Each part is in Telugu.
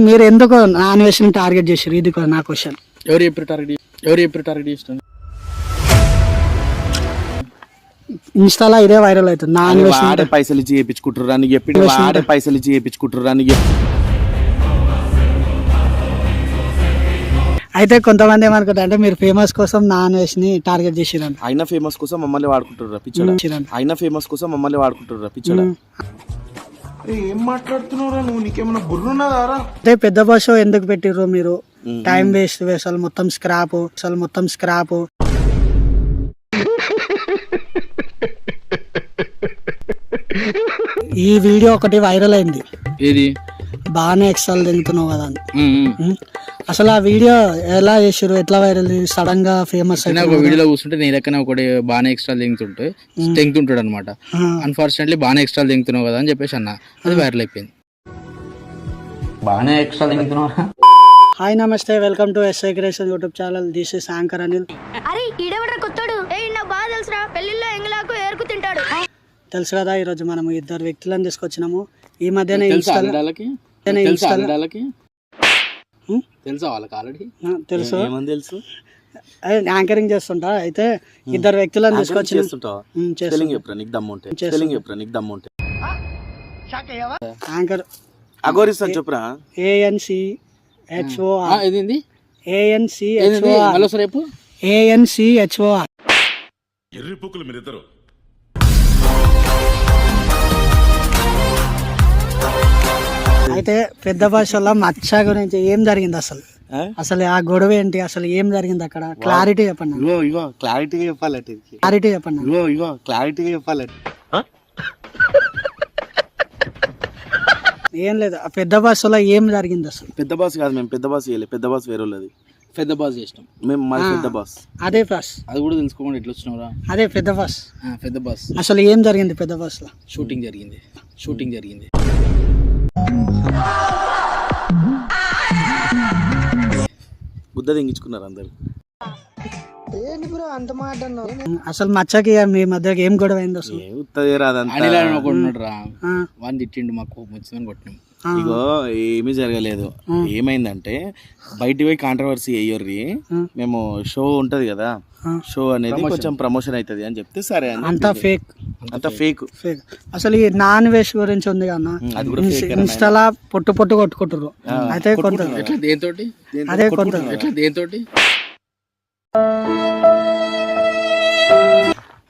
మీరు ఎందుకు నాన్ వెజ్ని టార్గెట్ చేశారు. ఇది కూడా నా క్వశ్చన్ ఎవరు చెప్పారు టార్గెట్ ఎవరు చెప్పారు టార్గెట్ చేస్తాను ఇన్స్టాలో ఇదే వైరల్ అవుతుంది. నాన్ వాడే పైసలు ఇచ్చి చేయించుకుంటారు అని చెప్పి వాడే పైసలు ఇచ్చి చేయించుకుంటారు అని చెప్పి అయితే కొంతమంది ఏమనుకుంటారు అంటే మీరు ఫేమస్ కోసం నాన్ వెజ్ని టార్గెట్ చేసిరంట. అయినా ఫేమస్ కోసం మమ్మల్ని వాడుకుంటారు పిచ్చోడా. అయినా ఫేమస్ కోసం మమ్మల్ని వాడుకుంటారు పిచ్చోడా? ఏం మాట్లాడుతున్నారా నువ్వు? నీకేమైనా బుర్రున్నదారా? అదే పెద్ద బస్ ఎందుకు పెట్టిర్రు మీరు? టైం వేస్ట్ అసలు మొత్తం స్క్రాప్ అసలు మొత్తం స్క్రాప్ ఈ వీడియో ఒకటి వైరల్ అయింది. ఏది? బాగానే ఎక్స్ట్రాలు తింటున్నావు కదా అని? అసలు ఆ వీడియో ఎలా చేసారు ఎట్లా వైరల్ సడన్గా ఫేమస్ నేను ఒక వీడియోలో కూర్చుంటే నీ లెక్కన ఒకటి బాగానే ఎక్స్ట్రా దింగుతుంటే తెంగుతుంటాడు అనమాట అన్ఫార్చునేట్లీ బాగానే ఎక్స్ట్రా దింగుతున్నావు కదా అని చెప్పేసి అన్న. అది వైరల్ అయిపోయింది. బాగానే ఎక్స్ట్రా తింటున్నావు హాయ్ నమస్తే. Welcome to SI creation YouTube channel this is anchor Anil అరే ఈడెవడ్రా కొత్తాడు? ఏ నాకు బాగా తెలుసురా. పెళ్ళిలో ఎంగలాకు ఏరుకు తింటాడు. తెలుసు కదా ఈరోజు మనం ఇద్దరు వ్యక్తులను తీసుకొచ్చినాము. ఈ మధ్యనే ఇన్స్టాలో నేను ఇన్స్టాలో? తెలుసా వాళ్ళకి ఆల్రెడీ ఆ, తెలుసు. ఏమని తెలుసు? అదే యాంకరింగ్ చేస్తుంటా? అయితే ఇద్దరు వ్యక్తులను తీసుకొచ్చిన చేస్తుంటావా? నీకు దమ్ము ఉంటే. స్పెల్లింగ్ చెప్పరా? నీకు దమ్ము ఉంటే. యాంకర్ చెప్పురా? ఏఎన్సి హెచ్ఓ ఏది ఏఎన్సి హెచ్ఓ మళ్ళీ ఒకసారి రేపు ఏఎన్సి హెచ్ఓ అయితే పెద్ద భాషలో మచ్చ గురించి ఏం జరిగింది అసలు? అసలు ఆ గొడవ ఏంటి? అసలు ఏం జరిగింది అక్కడ? క్లారిటీ చెప్పండి. ఇగో ఇగో క్లారిటీగా చెప్పాలట. క్లారిటీ చెప్పండి. ఇగో ఇగో క్లారిటీగా చెప్పాలట ఏం లేదు. ఆ పెద్ద భాషలో ఏం జరిగింది అసలు? పెద్ద బాస్ కాదు మేము పెద్ద బాస్ చేయలేదు. పెద్ద బాస్ వేరే వాళ్ళది. పెద్ద బాస్ చేసినాం. మేము మాది పెద్ద బాస్ అదే బస్ అది కూడా తెలుసుకోకుండా ఎట్లా వచ్చినావురా అదే పెద్ద బస్ ఆ, పెద్ద బాస్ అసలు ఏం జరిగింది పెద్ద బస్లో షూటింగ్ జరిగింది. షూటింగ్ జరిగింది. బుద్ధ తెంగించుకున్నారు అందరు. అసలు మచ్చకి మీ మధ్యకి ఏం గొడవ అయింది అసలు? ఉత్తదే రాదంతా. వాడిని తిట్టిండు మాకు కోపం వచ్చిందని కొట్టినాం. ఇగో ఏమీ జరగలేదు. ఏమైందంటే బయటికి పోయి కాంట్రవర్సీ అయ్యర్రి మేము షో ఉంటది కదా షో అనేది కొంచెం ప్రమోషన్ అవుతుంది అని చెప్తే సరే అంతా ఫేక్ అంత ఫేక్ ఫేక్ అసలు ఈ నాన్ వెజ్ గురించి ఉంది కన్నా అది కూడా fake ఇన్స్టాలా పొట్టు పొట్టు కొట్టుకుంటారు అయితే కొంత ఎట్లా దేంతోటి అదే కొంత ఎట్లా దేంతోటి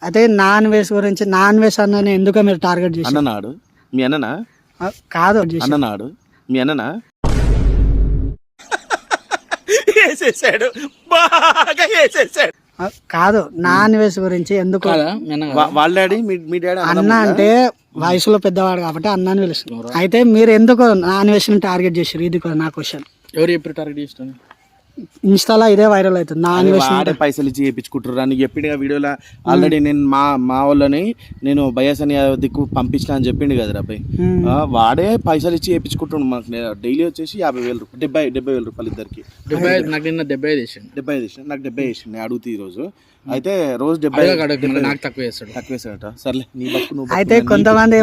అయితే నాన్ వెజ్ గురించి నాన్ వెజ్ అన్న ఎందుకు మీరు టార్గెట్ చేసి అన్ననాడు. మీ అన్ననా? కాదు అన్ననాడు. మీ అన్ననా? వేసేసాడు. బాగా వేసేసాడు. ఆ, కాదు నాన్ వెజ్ గురించి ఎందుకు? వాళ్ళ డాడీ మీ మీ డాడీ అన్న అంటే వయసులో పెద్దవాడు కాబట్టి అన్న అని పిలుస్తున్నారు అయితే మీరు ఎందుకు నాన్ వెజ్ని టార్గెట్ చేసారు ఇది కూడా నా క్వశ్చన్ ఎవరు చెప్పారు టార్గెట్ చేస్తాను ఇన్స్టాలో ఇదే వైరల్ అవుతుంది. నాన్ వెజ్ వాడే పైసలు ఇచ్చి చేయించుకుంటారు అని చెప్పిండు కదా వీడియోలో. ఆల్రెడీ నేను మా మా వాళ్ళని నేను బయాస్ అని దిక్కు పంపించిన అని చెప్పిండు కదా రాబాయ్ వాడే పైసలు ఇచ్చి చేయించుకుంటుండు మాకు డైలీ వచ్చేసి యాభై వేలు రూపాయలు డెబ్బై డెబ్బై వేల రూపాయలు ఇద్దరికి. నాకు నిన్న డెబ్బై ఐదు డెబ్బై ఐదు నాకు డెబ్బై వేసింది నేను అడుగుతూ ఈ రోజు అయితే రోజు డెబ్బై నాకు తక్కువ వేస్తాడు తక్కువ వేసాడట సర్లే నీ బతుకు నువ్వు అయితే. కొంతమంది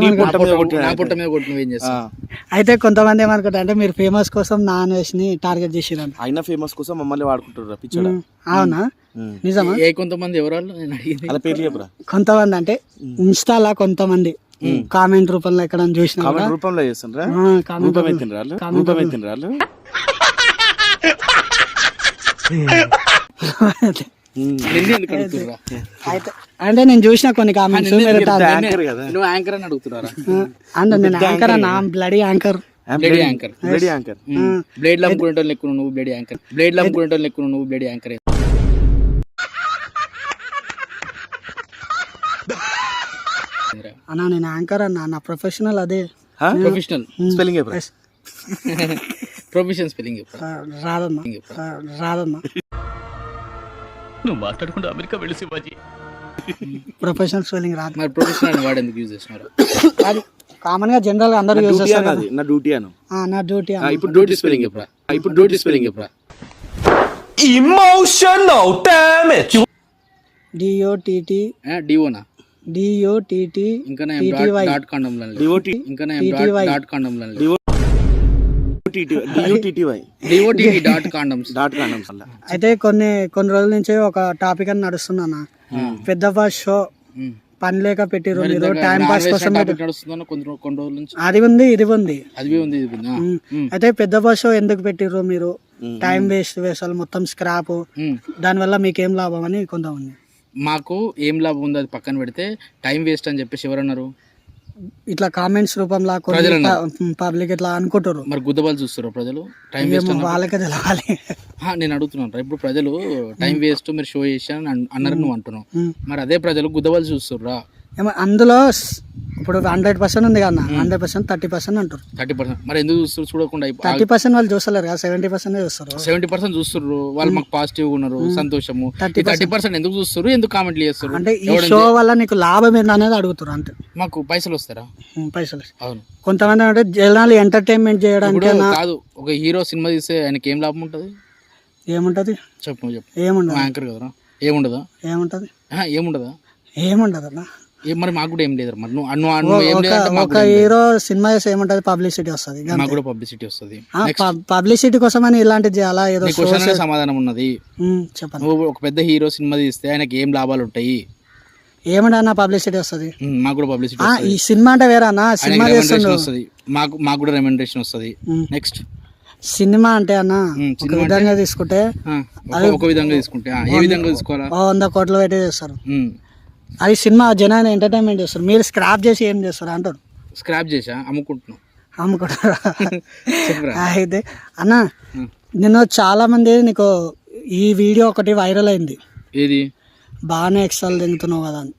అయితే కొంతమంది ఏమనుకుంటారు అంటే మీరు ఫేమస్ కోసం నాన్ వెజ్ని టార్గెట్ చేసిరంట అయినా ఫేమస్ కోసం మమ్మల్ని వాడుకుంటారు పిచ్చోడా? అవునా. నిజమా? ఏ కొంతమంది ఎవరు అలా పేర్లు చెప్పరా? కొంతమంది అంటే ఇన్స్టాలా కొంతమంది కామెంట్ రూపంలో ఎక్కడ చూసిన కామెంట్ రూపంలో చేస్తుండ్రా? రూపం రూపం అంటే నేను చూసిన కొన్ని కామెంట్స్ నువ్వు యాంకర్ అని అడుగుతున్నారా? అంటే నేను యాంకర్ అన్న bloody anchor. Blade anchor. Lady anchor. Blade ఎక్కువ నువ్వు బ్లేడ్ యాంకర్. బ్లేడ్ అమ్ముకునే ఎక్కువ నువ్వు బ్లేడ్ యాంకర్. అన్న నేను యాంకర్ అన్న నా ప్రొఫెషనల్ అదే. ప్రొఫెషనల్ స్పెల్లింగ్ ప్రొఫెషన్ స్పెల్లింగ్ రాదన్న. రాదన్న. నువ్వు మాట్లాడకుండా అమెరికా వెళ్ళి శివాజీ. ప్రొఫెషనల్ స్పెల్లింగ్ రాదు. మరి ప్రొఫెషనల్ వాడు ఎందుకు యూజ్ చేస్తున్నారు? అది కామన్గా జనరల్గా అందరూ యూజ్ చేస్తారు అన్నది నా డ్యూటీ అను. ఆ, నా డ్యూటీ ఇప్పుడు డ్యూటీ స్పెల్లింగ్ చెప్పరా? ఇప్పుడు డ్యూటీ స్పెల్లింగ్ చెప్పరా? డిఓటిటి డిఓనా డిఓటిటి ఇంకా TTY. డాట్ కాండంలో డివోటీ ఇంకా TTY. డాట్ కాండంలో డియూటీటీవై డిఓటీటీ డాట్ కాండమ్స్ డాట్ కాండం వల్ల అయితే కొన్ని కొన్ని రోజుల నుంచి ఒక టాపిక్ అని నడుస్తున్నా పెద్ద బాస్ షో. పని లేక పెట్టిరు మీరు టైం పాస్ కోసం. నడుస్తుందన్న అది ఉంది ఇది ఉంది. ఉంది ఉంది. ఉమ్. అయితే పెద్ద బాస్ షో ఎందుకు పెట్టిర్రు మీరు? టైం వేస్ట్ వేసాలి మొత్తం స్క్రాప్. దానివల్ల మీకేం లాభం అని కొంతమంది. మాకు ఏం లాభం ఉంది అది పక్కన పెడితే టైం వేస్ట్ అని చెప్పేసి ఎవరన్నారు? ఇట్లా కామెంట్స్ రూపంలో పబ్లిక్ ఇట్లా అనుకుంటారు? మరి గుద్దబాలు చూస్తారు ప్రజలు? టైం వేస్ట్ వాళ్ళకే తెలవాలి. నేను అడుగుతున్నాను. ఇప్పుడు ప్రజలు టైం వేస్ట్ మీరు షో చేశాను అన్- అన్నారు నువ్వు అంటున్నావు. మరి అదే ప్రజలు గుద్దబాలు చూస్తుర్రా? ఏమో అందులో ఇప్పుడు హండ్రెడ్ పర్సెంట్ ఉంది కదా హండ్రెడ్ పర్సెంట్ థర్టీ పర్సెంట్ అంటారు. Thirty percent. మరి ఎందుకు చూస్తారు? చూడకుండా థర్టీ పర్సెంట్ వాళ్ళు చూస్తలేరు కదా సెవెంటీ పర్సెంట్ చూస్తారు. సెవెంటీ పర్సెంట్ చూస్తుర్రు. వాళ్ళు మాకు పాజిటివ్ ఉన్నారు. సంతోషము. 30% థర్టీ పర్సెంట్ ఎందుకు చూస్తారు ఎందుకు కామెంట్లు చేస్తారు అంటే ఈ షో వల్ల నీకు లాభం ఏంటి అనేది అడుగుతారు అంతే. మాకు పైసలు వస్తారా? పైసలు. అవును. కొంతమంది అంటే జనాలు ఎంటర్టైన్మెంట్ చేయడానికి కాదు ఒక హీరో సినిమా తీస్తే ఆయనకి ఏం లాభం ఉంటుంది? ఏముంటది? చెప్పు చెప్పు. ఏముండదు? యాంకర్ కదరా? ఏముండదా? ఏముంటది? ఏముండదా ఏముండదు? అన్న మరి మాకు కూడా ఏం లేదు మరి. నువ్వు నువ్వు నువ్వు ఏం ఒక లేదంటే మాకు ఒక కూడా ఏం లేదు. హీరో సినిమా చేస్తే ఏముంటది? పబ్లిసిటీ వస్తుంది మాకు కూడా పబ్లిసిటీ వస్తుంది. పబ్లిసిటీ కోసం అని ఇలాంటిది చేయాలా? ఏదో నీ క్వశ్చన్ అనే సమాధానం ఉన్నది. ఉమ్, చెప్పండి. నువ్వు ఒక పెద్ద హీరో సినిమా తీస్తే ఆయనకి ఏం లాభాలు ఉంటాయి? ఏమంటే పబ్లిసిటీ వస్తుంది? ఉమ్, మాకు కూడా పబ్లిసిటీ ఆ, ఈ సినిమా అంటే వేరేనా సినిమా చేస్తుండ్రు వస్తుంది. మాకు మాకు కూడా రెమ్యూనరేషన్ వస్తుంది. ఉమ్. నెక్స్ట్ సినిమా అంటే అన్న ఉమ్, ఒక విధంగా తీసుకుంటే ఒక విధంగా తీసుకుంటే. ఆ, ఏ విధంగా తీసుకోవాలా? ఓ వంద కోట్లు పెట్టి చేస్తారు. ఉమ్. అది సినిమా జనాన్ని ఎంటర్టైన్మెంట్ చేస్తారు. మీరు స్క్రాప్ చేసి ఏం చేస్తారు అంటారు? స్క్రాప్ చేసా? అమ్ముకుంటున్నాం. అమ్ముకుంటారా అయితే అన్న నేను చాలా మంది నీకు ఈ వీడియో ఒకటి వైరల్ అయింది. ఏది? బాగానే ఎక్స్ట్రాలు తింటున్నావు కదా అని.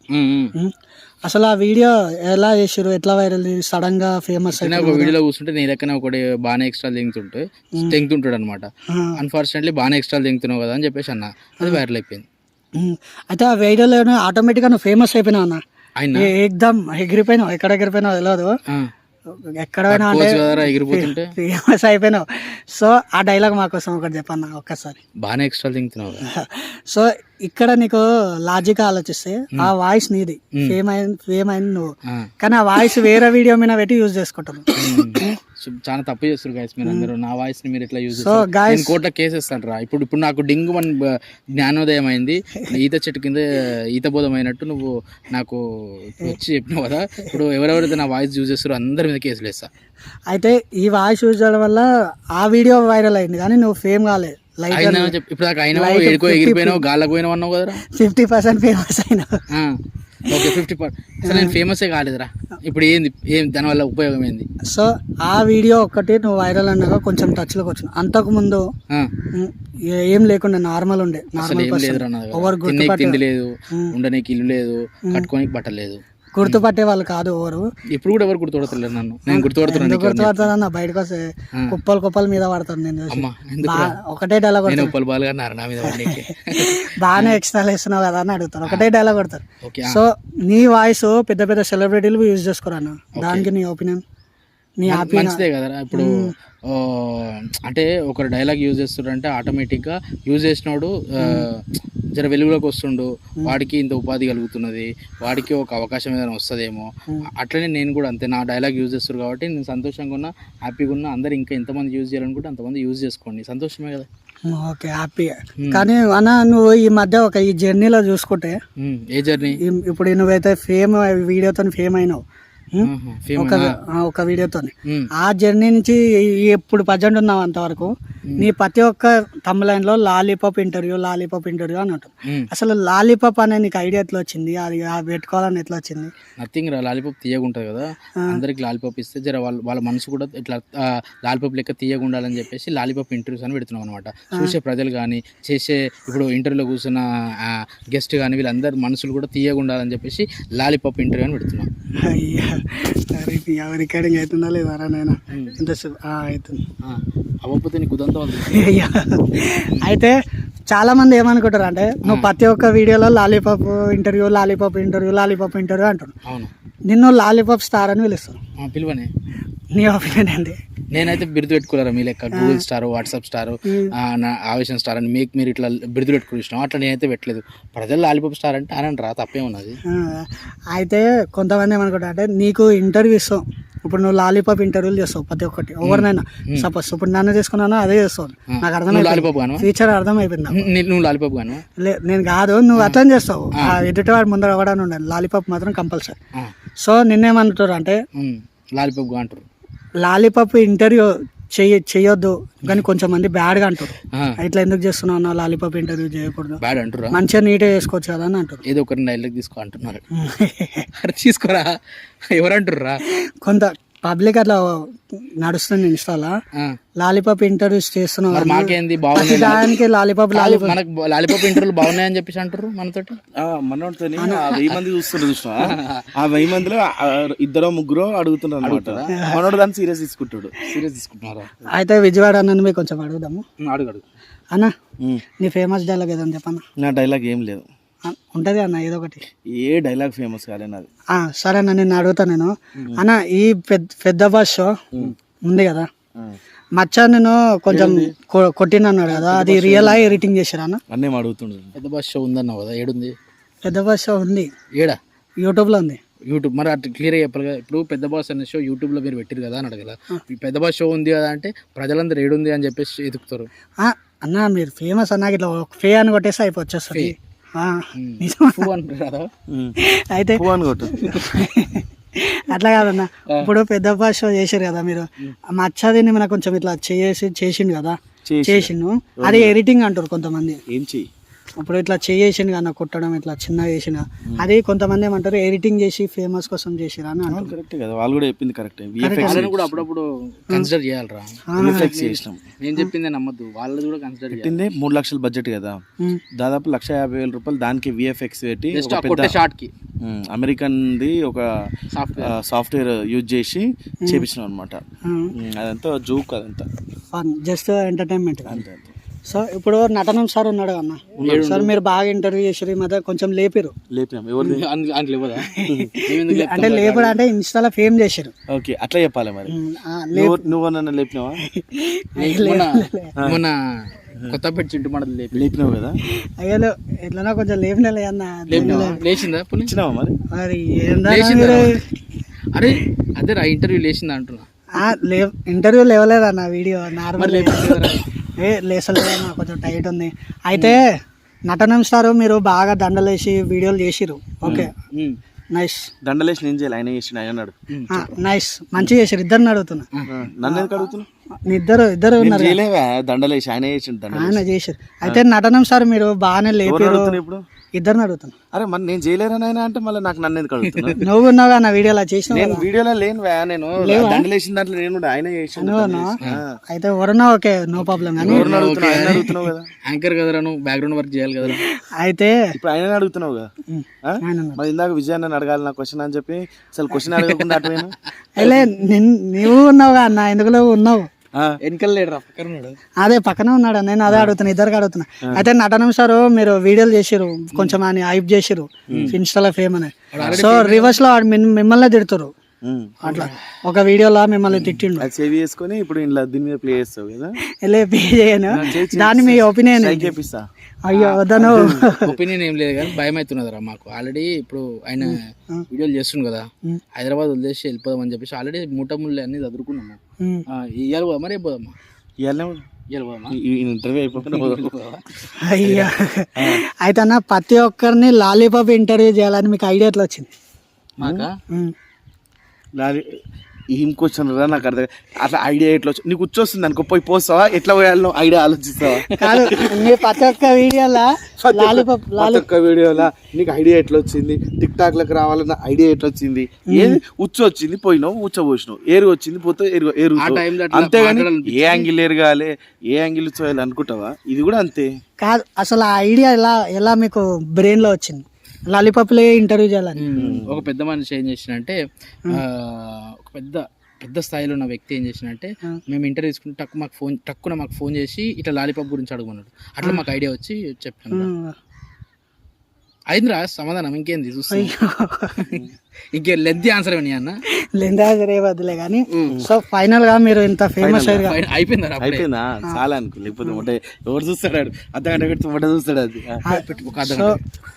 అసలు ఆ వీడియో ఎలా చేసారు ఎట్లా వైరల్ సడన్గా ఫేమస్ నేను ఒక వీడియోలో కూర్చుంటే నీ లెక్కన ఒకటి బాగానే ఎక్స్ట్రా దింగుతుంటే తెంగుతుంటాడు అనమాట అన్ఫార్చునేట్లీ బాగానే ఎక్స్ట్రా దింగుతున్నావు కదా అని చెప్పేసి అన్న. అది వైరల్ అయిపోయింది. అయితే ఆ వీడియోలో ఆటోమేటిక్గా నువ్వు ఫేమస్ అయిపోయినావు అన్న. ఏకదమ్ ఎగిరిపోయినావు ఎక్కడ ఎగిరిపోయినావు తెలియదు ఆ, ఎక్కడ పోయినా అంటే పోవచ్చు కదరా ఎగిరిపోతుంటే? ఫేమస్ అయిపోయినావు. సో ఆ డైలాగ్ మా కోసం ఒకటి చెప్పన్న ఒక్కసారి. బాగానే ఎక్స్ట్రా కదా. సో ఇక్కడ నీకు లాజిక్ ఆలోచిస్తే ఆ వాయిస్ నీది. ఫేమ్ అయింది ఫేమ్ అయింది నువ్వు. కానీ ఆ వాయిస్ వేరే వీడియో మీద పెట్టి యూజ్ చేసుకుంటారు సో చాలా తప్పు చేస్తారు గాయస్ మీరు అందరూ. నా వాయిస్ని మీరు ఎట్లా యూజ్ చేస్తారు గాయస్ నేను కోర్టులో కేసు ఇస్తాను రా ఇప్పుడు ఇప్పుడు నాకు డింగు మన జ్ఞానోదయం అయింది. ఈత చెట్టు కింద ఈత బోధం అయినట్టు నువ్వు నాకు ఇప్పుడు వచ్చి చెప్పినావు కదా. ఇప్పుడు ఎవరెవరైతే నా వాయిస్ యూజ్ చేస్తారో అందరి మీద కేసులు వేస్తా అయితే ఈ వాయిస్ యూజ్ చేయడం వల్ల ఆ వీడియో వైరల్ అయింది. కానీ నువ్వు ఫేమ్ కాలే. లైక్ అయినా చెప్పి. ఇప్పుడు దాకా అయినా ఎడుకో ఎగిరిపోయినావు గాలకు పోయినావు అన్నావు కదరా. ఫిఫ్టీ పర్సెంట్ ఫేమస్ అయినావు ఆ, ఓకే ఫిఫ్టీ పర్సెంట్ నేను ఫేమసే కాలేదురా. ఇప్పుడు ఏంది ఏం దానివల్ల ఉపయోగం ఏంది? సో ఆ వీడియో ఒక్కటి నువ్వు వైరల్ అన్నాక కొంచెం టచ్లోకి వచ్చిన. అంతకు ముందు ఆ, ఉమ్, ఏ- లేకుండా నార్మల్ ఉండే. నార్మల్. ఎవరు తిండి లేదు ఉండడానికి ఇల్లు లేదు కట్టుకోనికి బట్టలు లేదు. గుర్తుపట్టే వాళ్ళు కాదు ఎవరు. ఇప్పుడు కూడా ఎవరు గుర్తుపడతలేరు నన్ను? నేను గుర్తుపడుతున్నాను ఎందుకు గుర్తుపడతారన్న బయటకు వస్తే కుప్పలు కుప్పలు మీద పడతాను నేను ఒకటే డైలాగ్ బాలుగా అన్నారు నా మీద బాగానే ఎక్స్ట్రా వేస్తున్నావు కదా అని అడుగుతారు. ఒకటే డైలాగ్ కొడతారు. సో నీ వాయిస్ పెద్ద పెద్ద సెలబ్రిటీలు యూజ్ చేసుకోరన్న దానికి నీ ఒపీనియన్ మంచిదే కదరా ఇప్పుడు అంటే ఒకరు డైలాగ్ యూజ్ చేస్తుండ్రంటే ఆటోమేటిక్గా యూజ్ చేసినోడు జర వెలుగులోకి వస్తుండు. వాడికి ఇంత ఉపాధి కలుగుతున్నది. వాడికి ఒక అవకాశం ఏదైనా వస్తుందేమో. అట్లనే నేను కూడా అంతే. నా డైలాగ్ యూజ్ చేస్తారు కాబట్టి నేను సంతోషంగా ఉన్నా హ్యాపీగా ఉన్నా. అందరు ఇంకా ఎంతమంది యూజ్ చేయాలనుకుంటే అంతమంది యూజ్ చేసుకోండి. సంతోషమే కదా. ఓకే హ్యాపీ కానీ అన్న నువ్వు ఈ మధ్య ఒక ఈ జర్నీలో చూసుకుంటే ఏ జర్నీ ఇప్పుడు నువ్వైతే ఫేమ్ వీడియోతో ఫేమ్ అయినావు. ఒక ఒక వీడియోతో. ఆ జర్నీ నుంచి ఎప్పుడు ప్రజెంట్ ఉన్నావు అంతవరకు. నీ ప్రతి ఒక్క తమ్లైన్లో లాలీపాప్ ఇంటర్వ్యూ లాలీపాప్ ఇంటర్వ్యూ అని ఉంటుంది. అసలు లాలీపాప్ అనే నీకు ఐడియా ఎట్లా వచ్చింది? అది పెట్టుకోవాలని ఎట్లా వచ్చింది? నథింగ్ రా లాలీపాప్ తీయగా ఉంటుంది కదా అందరికి లాలీపాప్ ఇస్తే జర వాళ్ళ వాళ్ళ మనసు కూడా ఇట్లా లాలీపాప్ లెక్క తీయగా ఉండాలని చెప్పేసి లాలీపాప్ ఇంటర్వ్యూస్ అని పెడుతున్నాం అనమాట చూసే ప్రజలు కానీ చేసే ఇప్పుడు ఇంటర్వ్యూలో కూర్చున్న గెస్ట్ కానీ వీళ్ళందరి మనసులు కూడా తీయగా ఉండాలని చెప్పేసి లాలీపాప్ ఇంటర్వ్యూ అని పెడుతున్నాం. అయ్యా రికార్డింగ్ అవుతుందా లేదా నేను అవుతుంది. అవ్వకపోతే నీకు ఉదంతా. అయితే చాలా మంది ఏమనుకుంటారు అంటే నువ్వు ప్రతి ఒక్క వీడియోలో lollipop interview lollipop interview lollipop interview అంటారు అవును. నిన్ను లాలీపాప్ స్టార్ అని పిలుస్తారు. ఆ, పిలువనే. నీ ఒపీనియన్ ఏంటి? నేనైతే బిరుదు పెట్టుకోలేరా మీ లెక్క. గూగుల్ స్టార్ వాట్సాప్ స్టార్ నా ఆవేశం స్టార్ అని మీకు మీరు ఇట్లా బిరుదు పెట్టుకుని ఇష్టం. అట్లా నేనైతే పెట్టలేదు. ప్రజలు లాలీపాప్ స్టార్ అంటే అనండి రా తప్పేమున్నది ఆ, అయితే కొంతమంది ఏమనుకుంటారు అంటే నీకు ఇంటర్వ్యూ ఇస్తాం ఇప్పుడు నువ్వు లాలీపాప్ ఇంటర్వ్యూలు చేస్తావు ప్రతి ఒక్కటి. ఎవరినైనా. సపోజ్ ఇప్పుడు నన్ను తీసుకున్నాను అదే చేస్తావు. నాకు అర్థమైపోయింది. ఫీచర్ అర్థమైపోయింది నువ్వు లాలిపాప్ గాను? నేను కాదు నువ్వు అర్థం చేస్తావు. ఆ. ఎదుటి వాడు ముందర ఎవడని ఉండాలి. లాలీపాప్ మాత్రం కంపల్సరీ. సో నిన్నేమంటారు అంటే లాలిపాప్ అంటారు. లాలీపాప్ ఇంటర్వ్యూ చెయ్యి చెయ్యొద్దు. కానీ కొంచెం మంది బ్యాడ్గా అంటారు. ఇట్లా ఎందుకు చేస్తున్నావు అన్న లాలీపాప్ ఇంటర్వ్యూ చేయకూడదు. బ్యాడ్ అంటారా మంచిగా నీట్గా చేసుకోవచ్చు కదా అని అంటారు. ఏదో ఒకరిని డైలాగ్ తీసుకో అంటున్నారు. తీసుకోరా? ఎవరు అంటుర్రా కొంత పబ్లిక్ అట్లా నడుస్తుంది ఇన్స్టాలా. ఆ, లాలీపాప్ ఇంటర్వ్యూస్ అని. మాకేంది? బాగుంది దానికి లాలీపాప్ లాలీపాప్. మనకు లాలిపాప్ ఇంటర్వ్యూలు బాగున్నాయని చెప్పేసి అంటారు మనతోటి? ఆ, మనోడితోని ఆ వెయ్యి మంది చూస్తున్నారు చూసినా? ఆ వెయ్యి మందిలో ఇద్దరో ముగ్గురో అడుగుతున్నారు అనమాట మనోడు దాన్ని సీరియస్ తీసుకుంటాడు. సీరియస్ తీసుకుంటున్నారా? అయితే విజయవాడ అన్నని మీకు కొంచెం అడుగుదాము. అడుగు అడుగు. అన్న. నీ ఫేమస్ డైలాగ్ ఏదని చెప్పన్న నా డైలాగ్ ఏం లేదు. ఉంటుంది అన్న ఏదో ఒకటి. ఏ డైలాగ్ ఫేమస్ కాలే నాది ఆ, సరే అన్న నేను అడుగుతా నేను. అన్న ఈ పెద్ద పెద్ద బస్ షో ఉంది కదా? మచ్చ నేను కొంచెం కొ- కొట్టినన్నాడు కదా? అది రియల్ ఎడిటింగ్ చేశారా అన్న? అన్నేం అడుగుతుండ్రు పెద్ద బస్ షో ఉందన్నావు కదా ఏడుంది? పెద్ద బస్ షో ఉంది. ఏడా? యూట్యూబ్లో ఉంది. యూట్యూబ్ మరి అట్లా క్లియర్గా చెప్పాలి కదా. ఇప్పుడు పెద్ద బాస్ అనే షో యూట్యూబ్లో మీరు పెట్టారు కదా అని అడగల. ఈ పెద్ద బాస్ షో ఉంది కదా అంటే ప్రజలందరూ ఏడుంది అని చెప్పేసి ఎదుగుతారు ఆ, అన్న మీరు ఫేమస్ అన్న ఇట్లా ఫే అని కొట్టేసి అయిపోవచ్చేస్తుంది ఆ, అయితే అట్లా కాదన్న. ఇప్పుడు పెద్ద బస్ షో చేశారు కదా మీరు. ఆ మచ్చదిని మన కొంచెం ఇట్లా చేసి చేసిండు కదా? చేసి. చేసిండు. అది ఎడిటింగ్ అంటారు కొంతమంది. ఏం చెయ్యి? ఇప్పుడు ఇట్లా చేసిండు కదా కొట్టడం ఇట్లా చిన్నగా చేసిన. అది కొంతమంది ఏమంటారు ఎడిటింగ్ చేసి ఫేమస్ కోసం చేసిరా అని అంటారు. కరెక్ట్ కదా. వాళ్ళు కూడా చెప్పింది కరెక్ట్ విఎఫ్ఎక్స్ వాళ్ళని కూడా అప్పుడప్పుడు కన్సిడర్ చేయాలరా. విఎఫ్ఎక్స్ చేసినాం. నేను చెప్పిందే నమ్మద్దు. వాళ్ళది కూడా కన్సిడర్ పెట్టిందే మూడు లక్షల బడ్జెట్ కదా. ఉమ్. దాదాపు లక్ష యాభై వేల రూపాయలు దానికి విఎఫ్ఎక్స్ పెట్టి పెద్ద షార్ట్కి. ఉమ్, అమెరికన్ది ఒక సాఫ్ట్వేర్ సాఫ్ట్వేర్ యూజ్ చేసి చేపించినాం అనమాట. అదంతా జోక్ అదంతా. జస్ట్ ఎంటర్టైన్మెంట్ అంతే. సో ఇప్పుడు నటనం సార్ ఉన్నాడు అన్న. సార్ మీరు బాగా ఇంటర్వ్యూ చేసారు ఈ మధ్య కొంచెం లేపారు అంటే లేపడు అంటే ఇన్స్టాలో ఫేమ్ చేశారు ఓకే అట్లా చెప్పాలి మరి. నువ్వు నువ్వు నన్ను లేపినావా? లేపు- మొన్న కొత్త పెట్టి చింటు లేపి లేపినావు కదా? అయ్యో ఎట్లన్నా కొంచెం లేపినలే అన్న? లేచిందా పులి? ఇచ్చినావా మరి? మరి? మీరు? అరే అదే రా ఇంటర్వ్యూ లేచిందా అంటున్నా. ఇంటర్వ్యూ లేవలేదన్న వీడియో నార్మల్ ఏ లేసలేదన్న కొంచెం టైట్ ఉంది. అయితే నటనం స్టార్ మీరు బాగా దండలేసి వీడియోలు చేసిరు ఓకే. నైస్ దండలేసి నేను చేయాలి. ఆయన చేసిన ఆయన అన్నాడు. నైస్ మంచిగా చేసిరు ఇద్దరిని అడుగుతున్నా. నన్ను ఎందుకు అడుగుతున్నావు మీ ఇద్దరు ఇద్దరు నేను ఉన్నారు దండలేసి ఆయన చేసిండు దండలేసి. ఆయన చేసిరు అయితే నటనం సార్ మీరు బాగానే లేపారు ఇప్పుడు? ఇద్దరిని అడుగుతున్నా. అరే మరి నేను చేయలేరని ఆయన అంటే మళ్ళీ నాకు నన్ను ఎందుకు అడుగుతున్నా నువ్వు ఉన్నావు నా వీడియోలో చేసిన నేను వీడియోలో లేను వా నేను దండలేసిన దాంట్లో నేను కూడా ఆయన. ఆ. అయితే ఎవరన్నా ఓకే నో ప్రాబ్లం కానీ అడుగుతున్నావు? కదా. యాంకర్ కదరా నువ్వు? బ్యాక్గ్రౌండ్ వర్క్ చేయాలి కదరా. అయితే ఇప్పుడు ఆయన అడుగుతున్నావు కదా. మరి ఇందాక విజయ్ నన్ను అడగాలి నా క్వశ్చన్ అని చెప్పి అసలు క్వశ్చన్ అడగకుండా అటువైనా అలే నిన్- నువ్వు ఉన్నావు అన్న ఎందుకు లేవు? ఉన్నావు. వెనకాల లేడు రా పక్కన ఉన్నాడు. అదే పక్కనే ఉన్నాడు. నేను అదే అడుగుతున్నా ఇద్దరికి అడుగుతున్నా. అయితే నటనం సార్ మీరు వీడియోలు చేసిరు కొంచెం అని హైప్ చేసిరు ఇన్స్టాలో ఫేమ్ అని. సో రివర్స్లో మిమ్మల్ని తిడుతురు. అట్లా. ఒక వీడియోలో మిమ్మల్ని తిట్టిండు. అది సేవ్ చేసుకొని ఇప్పుడు ఇలా దీని మీద ప్లే చేస్తావు కదా? వెళ్ళే పే చేయను. దాని మీ ఒపీనియన్ చేపిస్తా. అయ్యో వద్దను. ఒపీనియన్ ఏం లేదు కానీ భయం అవుతున్నది రా మాకు. ఆల్రెడీ ఇప్పుడు ఆయన వీడియోలు చేస్తుండు కదా. హైదరాబాద్ వదిలేసి వెళ్ళిపోదాం అని చెప్పేసి ఆల్రెడీ మూట ముళ్ళు అన్ని చదువుకున్నాము. ఇవాళ పోదామా? రేపు పోదామా? అయ్యా. అయితే అన్న ప్రతి ఒక్కరిని లాలీపాప్ ఇంటర్వ్యూ చేయాలని మీకు ఐడియా ఎట్లా వచ్చింది? మాకా. ఏం క్వశ్చన్ రా? నాకు అర్థం. అట్లా ఐడియా ఎట్లా వచ్చి నీకు వచ్చొస్తుంది అనుకో పోయి పోస్తావా? ఎట్లా పోయాలో ఐడియా ఆలోచిస్తావా? కాదు మీ ప్రతి ఒక్క వీడియోలో లాలీపాప్ ప్రతి ఒక్క వీడియోలా? నీకు ఐడియా ఎట్లా వచ్చింది? టిక్ టాక్లకు రావాలన్న ఐడియా ఎట్లా వచ్చింది? ఏది? ఉచ్చు వచ్చింది పోయినావు ఉచ్చ పోసినావు ఏరు వచ్చింది పోతే ఏరు ఏరు ఆ టైంలో అట్లా అంతేగాని. ఏ యాంగిల్ ఎరగాలి ఏ యాంగిల్ చూయాలి అనుకుంటావా? ఇది కూడా అంతే. కాదు అసలు ఆ ఐడియా ఎలా ఎలా మీకు బ్రెయిన్లో వచ్చింది? లాలీపాప్లే ఇంటర్వ్యూ చేయాలని? ఒక పెద్ద మనిషి ఏం చేసినంటే ఆ, ఒక పెద్ద పెద్ద స్థాయిలో ఉన్న వ్యక్తి ఏం చేసినంటే మేము ఇంటర్వ్యూ తీసుకుంటే టక్కు మాకు ఫోన్ టక్కున మాకు ఫోన్ చేసి ఇట్లా లాలీపాప్ గురించి అడుగున్నాడు అట్లా మాకు ఐడియా వచ్చి చెప్పాను. అయిందిరా సమాధానం ఇంకేంది చూస్తా ఇంకే లెంత్ ఆన్సర్ ఏమని అన్న? లేదా రేవద్దులే కానీ సో ఫైనల్గా మీరు ఇంత ఫేమస్ అయిపోయిందా? అయిపోయిందా? చాలా అనుకో లేకపోతే ఒకటే ఎవరు చూస్తాడు ఆడు? అర్ధ గంట పెడితే ఒకటే చూస్తాడు అది. పెట్టు, ఒక అర్ధ గంట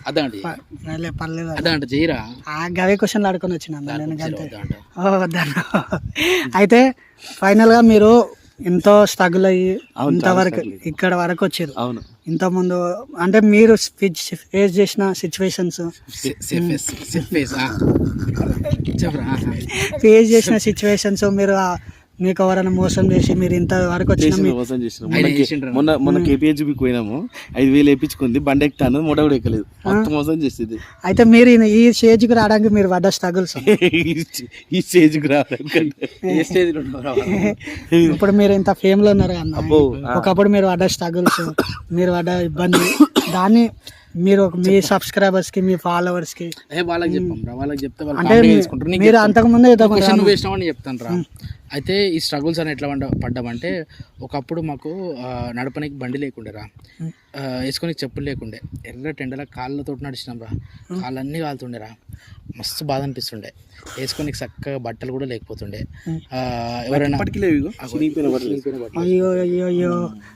అర్ధ గంట చెయ్యి. పర్లే, పర్లేదు అర్ధ గంట చేయరా ఆ గవే క్వశ్చన్లు ఆడుకొని వచ్చిన. అయితే ఫైనల్గా మీరు ఎంతో స్ట్రగుల్ అయ్యి ఇంతవరకు. ఇక్కడ వరకు వచ్చారు. అవును. ఇంత ముందు అంటే మీరు ఫేస్ చేసిన సిచ్యువేషన్స్ ఫేస్ చేసిన సిచ్యువేషన్స్ మీరు మీకు ఎవరైనా మోసం చేసి మీరు ఇంత వరకు వచ్చిన మొన్న చేసిండ్రు. మొన్న మొన్న కేపీహెచ్బి పోయినాము. ఐదు వేలు వేయించుకుంది బండి ఎక్కుతాను మొడ కూడా ఎక్కలేదు మొత్తం మోసం చేసేది. అయితే మీరు ఈ- స్టేజ్కి రావడానికి మీరు పడ్డ స్ట్రగుల్స్ ఈ స్టేజ్కి ఉన్నారా? ఇప్పుడు మీరు ఇంత ఫేమ్లో ఉన్నారు అన్న. ఒకప్పుడు మీరు పడ్డ స్ట్రగుల్స్ మీరు పడ్డ ఇబ్బంది. దాన్ని మీరు ఒక- మీ సబ్స్క్రైబర్స్కి మీ ఫాలోవర్స్కి ఏ వాళ్ళకి చెప్పాం రా వాళ్ళకి చెప్తే వాళ్ళు అంటే మీరు చెప్తాను. అంతకు ముందే ఏదో చెప్తాను రా. అయితే ఈ స్ట్రగుల్స్ అని ఎట్లా పడ్డ పడ్డామంటే ఒకప్పుడు మాకు ఆ, నడపనికి బండి లేకుండే రా. వేసుకొని చెప్పులు లేకుండే. ఎర్ర టెండల కాళ్ళతో నడిచినాం రా. కాళ్ళన్నీ కాలుతుండే రా. మస్తు బాధ అనిపిస్తుండే. వేసుకొని చక్కగా బట్టలు కూడా లేకపోతుండే. ఎవరైనా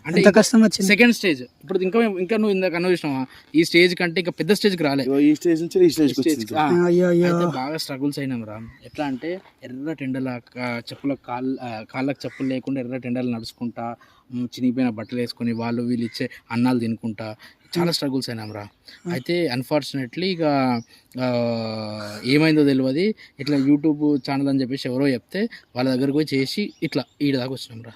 అంటే కష్టం వచ్చింది. సెకండ్ స్టేజ్ ఇప్పుడు ఇంకా ఇంకా నువ్వు ఇందాక అనుభవించినావా ఈ స్టేజ్ కంటే ఇంకా పెద్ద స్టేజ్కి రాలే. ఈ స్టేజ్ నుంచి ఈ అయితే బాగా స్ట్రగుల్స్ అయినాం రా. ఎట్లా అంటే ఎర్ర టెండల చెప్పుల కాళ్ళ కాళ్ళకి చెప్పులు లేకుండా ఎర్ర టెండలు నడుచుకుంటా చినిగిపోయిన బట్టలు వేసుకొని వాళ్ళు వీళ్ళు ఇచ్చే అన్నాలు తినుకుంటా. చాలా స్ట్రగుల్స్ అయినాం రా. అయితే అన్ఫార్చునేట్లీ ఇక ఏమైందో తెలియదు ఇట్లా యూట్యూబ్ ఛానల్ అని చెప్పేసి ఎవరో చెప్తే వాళ్ళ దగ్గరకు పోయి చేసి ఇట్లా ఈడ దాకా వచ్చినాం రా.